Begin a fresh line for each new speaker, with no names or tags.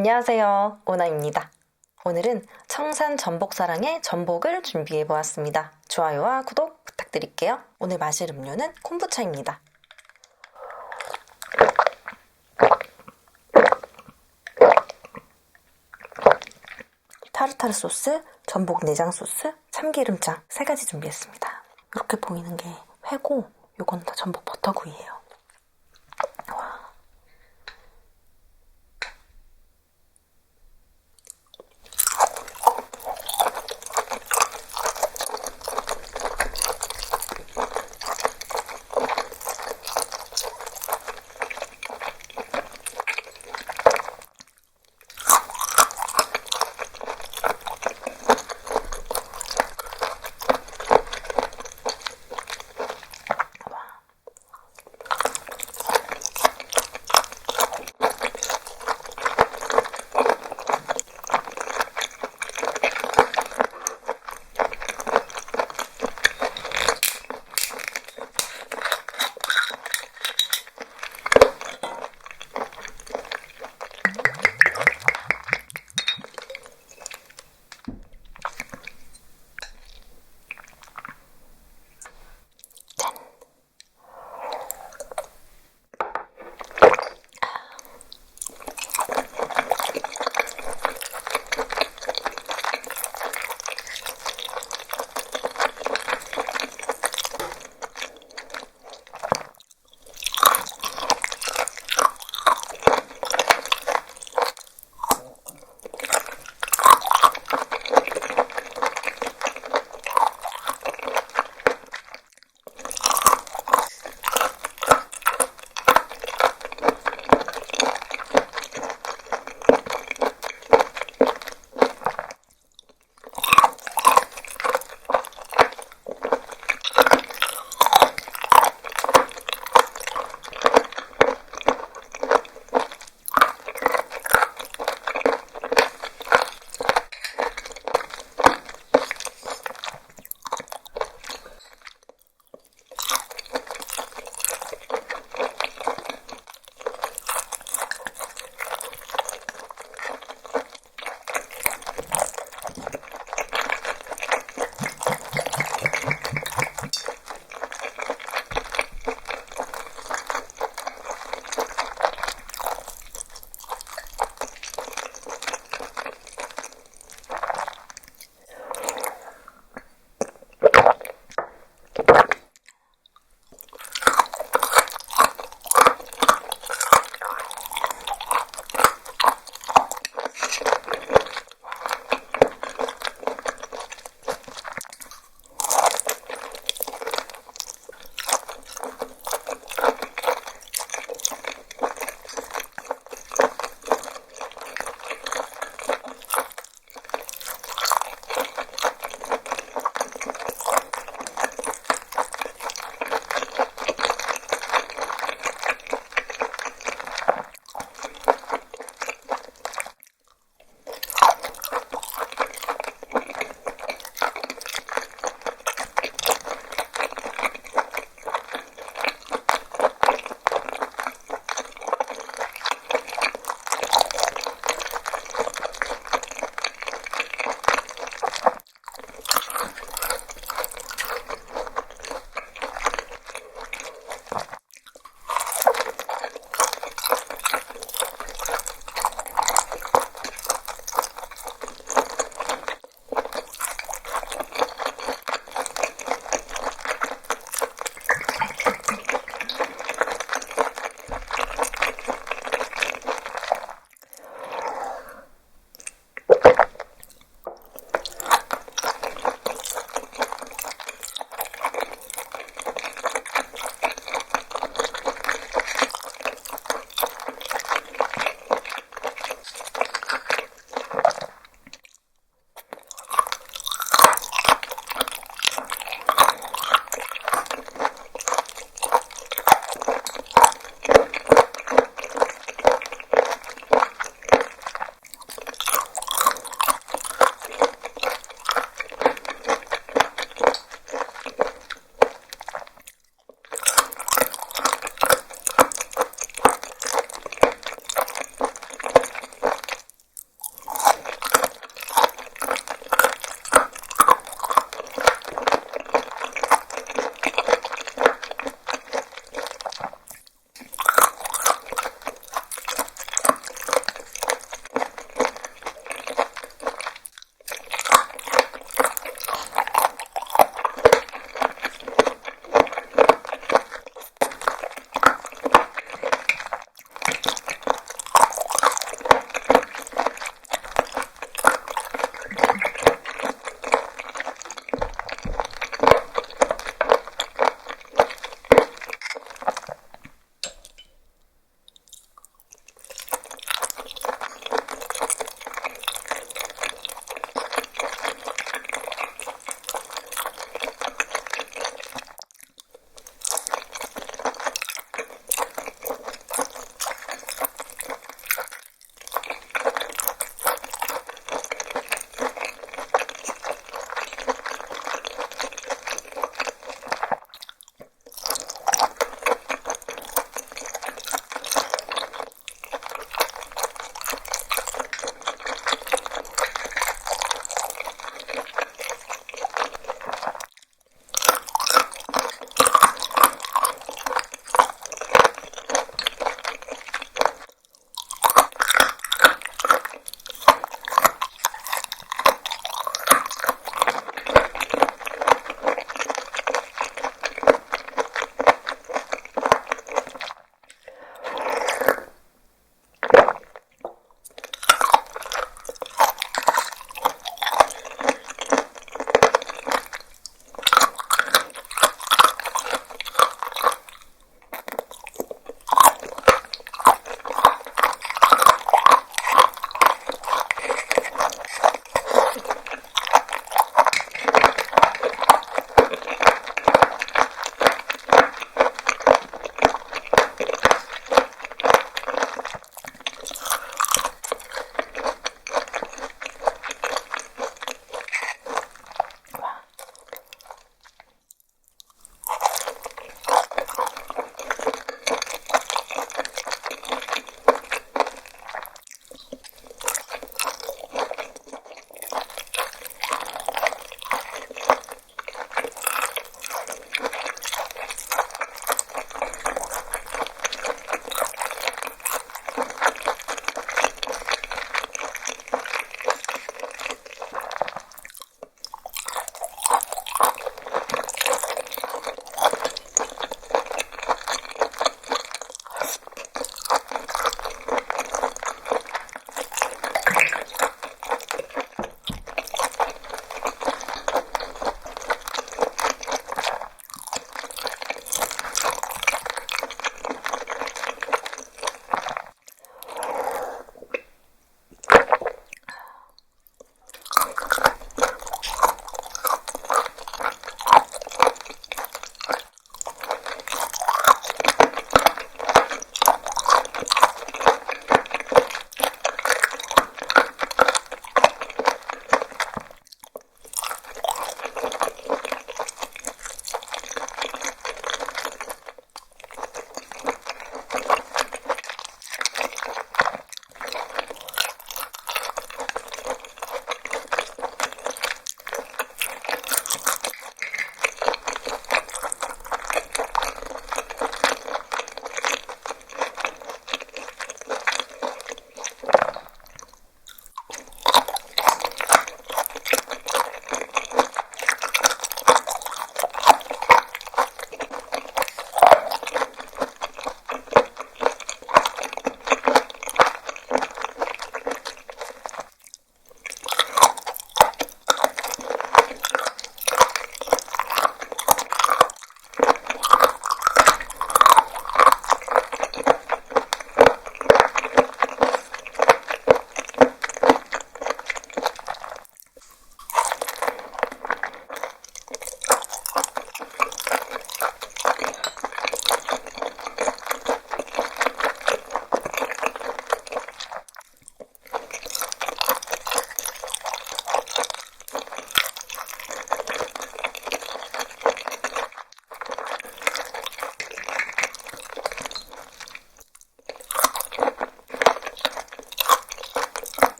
안녕하세요. 오나입니다. 오늘은 청산 전복사랑의 전복을 준비해 보았습니다. 좋아요와 구독 부탁드릴게요. 오늘 마실 음료는 콤부차입니다. 타르타르 소스, 전복 내장 소스, 참기름장 세 가지 준비했습니다. 이렇게 보이는 게 회고 요건 다 전복 버터구이예요.